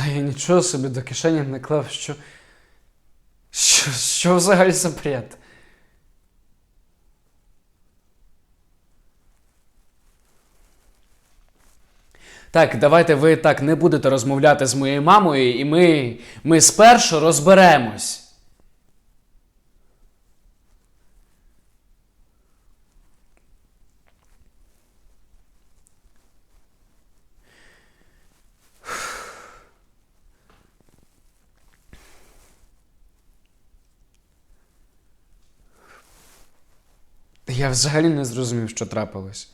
Та я нічого собі до кишені не клав, що. Що, що взагалі за бред? Так, давайте ви так не будете розмовляти з моєю мамою, і ми, ми спершу розберемось. Я взагалі не зрозумів, що трапилось.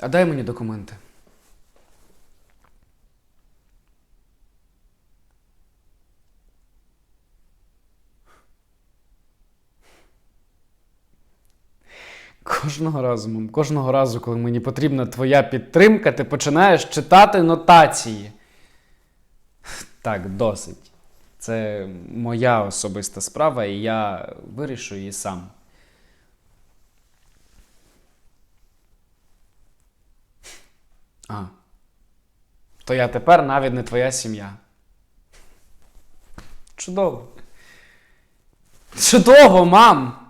А дай мені документи. Кожного разу, мам, кожного разу, коли мені потрібна твоя підтримка, ти починаєш читати нотації. Так, досить. Це моя особиста справа, і я вирішу її сам. А. То я тепер навіть не твоя сім'я. Чудово. Чудово, мам!